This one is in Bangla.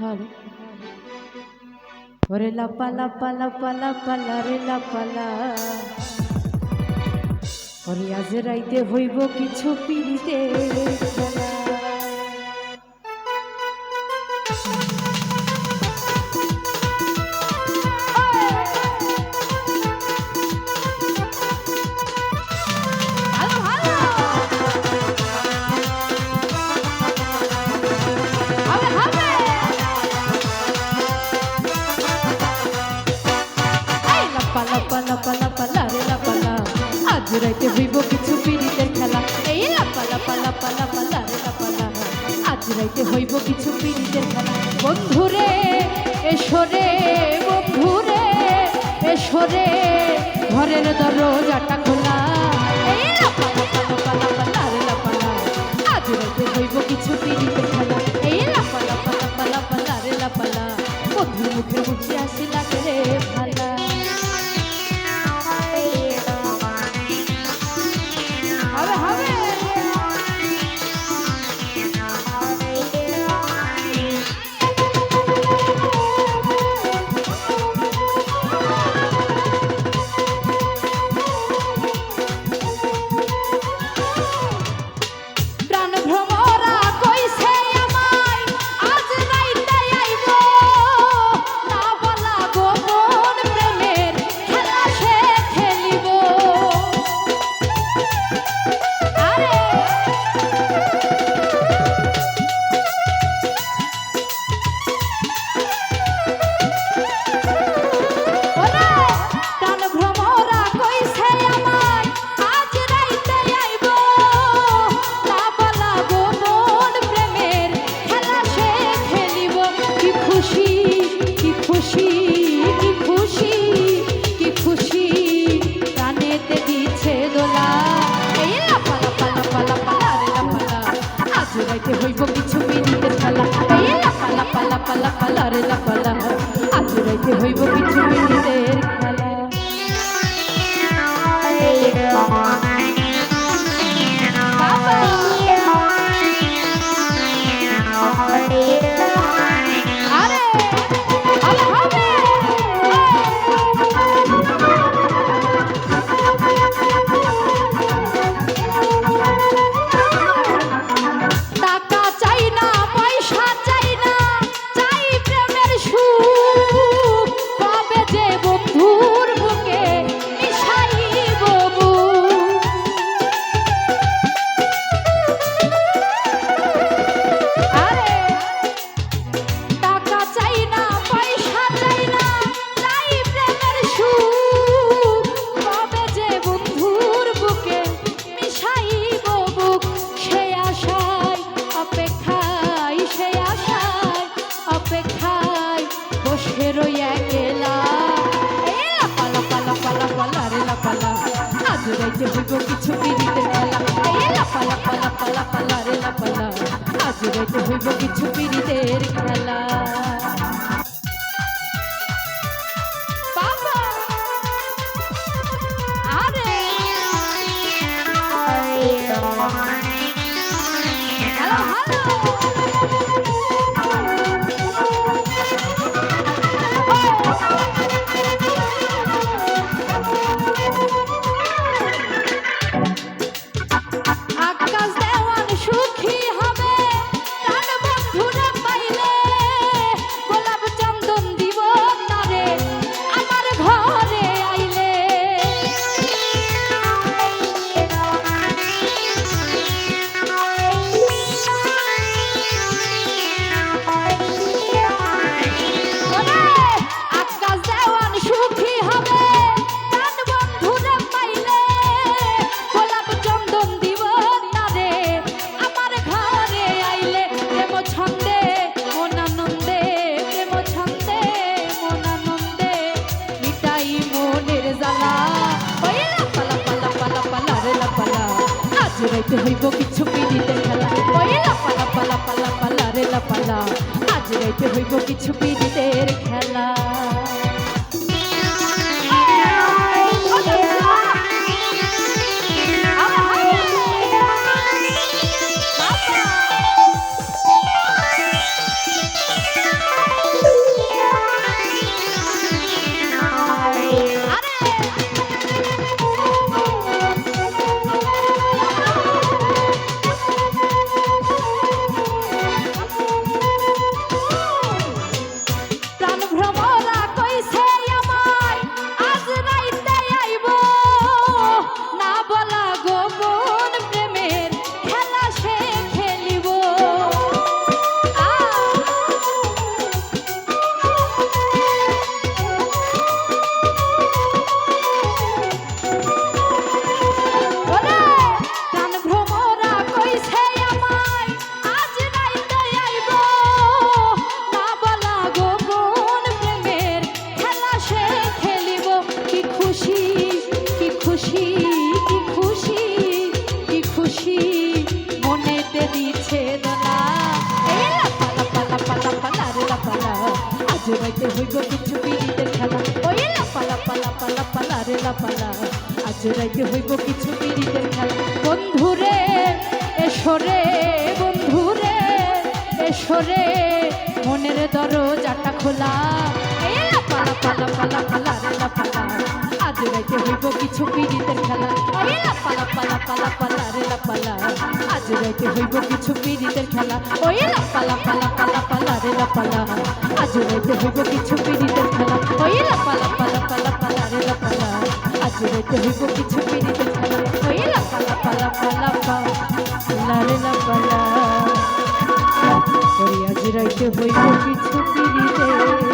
হ্যালো ওরে লাপা লাপা লাপা লাপা রে লাপালা ওরে আজ রাইতে হইব কিছু পিড়িতে খেলা। পুরাইতে হইব কিছু পীড়িতের খেলা বন্ধুরে এসরে বন্ধুরে এসরে ঘরের দরজাটা খোলা। লাপালা পালা রে লাপালা আজ রাইতে হইব কিছু মিনিটের খেলা। Bye. হইব কিছু পিড়িতে মেলা এই লাপালা পালা পালা পালা রে লাপালা আজ রাইতে হইব কিছু পিড়িতের খেলা। খাইতে হইব কিছু পিড়িতে খেলা। পয়লা পালা পালা পালা পালা রে লা পালা। আজ রাইতে হইব কিছু পিড়িতের খেলা। খুশি, কি খুশি, মনেতে দিচ্ছে দোলা। এ পালা পালা পালা রে লাপালা আজ রাইতে হইব কিছু বিড়িদের খেলা। ওই লাপালা পালা পালা পালা রে লাপালা আজ রাইতে হইব কিছু বিড়িদের খেলা। বন্ধুরে এসরে বন্ধুরে এসরে মনের দরজাটা খোলা। এ লাপালা পালা পালা পালা রে পালা। রাইতে হইব কিছু পিড়িতের খেলা এই লাপালা পালা পালা পালা রে লাপালা আজ রাইতে হইব কিছু পিড়িতের খেলা ওই লাপালা পালা পালা পালা রে লাপালা আজ রাইতে হইব কিছু পিড়িতের খেলা ওই লাপালা পালা পালা পালা রে লাপালা আজ রাইতে হইব কিছু পিড়িতের খেলা ওই লাপালা পালা পালা পালা রে লাপালা ওই আজ রাইতে হইব কিছু পিড়িতের